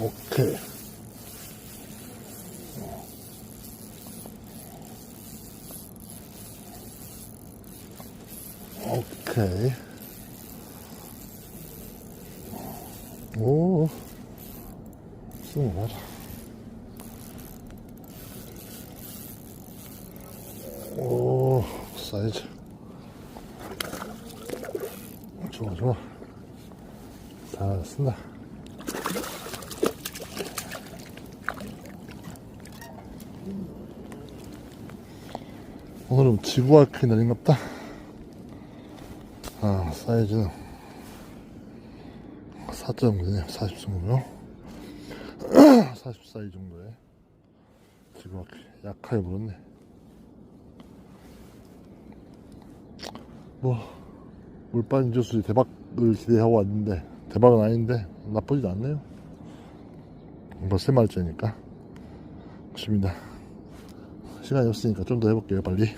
오케이. 오케이. 오, 쓰고 가자. 오, 사이즈. 좋아, 좋아. 잘 쓴다. 오늘은 지구아크 날인갑다. 아, 사이즈는 4.9네요. 40승이요. 44이 정도에 지구아크 약하게 물었네. 뭐, 물빠진 조수 대박을 기대하고 왔는데, 대박은 아닌데, 나쁘진 않네요. 뭐, 세 마리째니까. 좋습니다. 시간이 없으니까 좀 더 해볼게요, 빨리.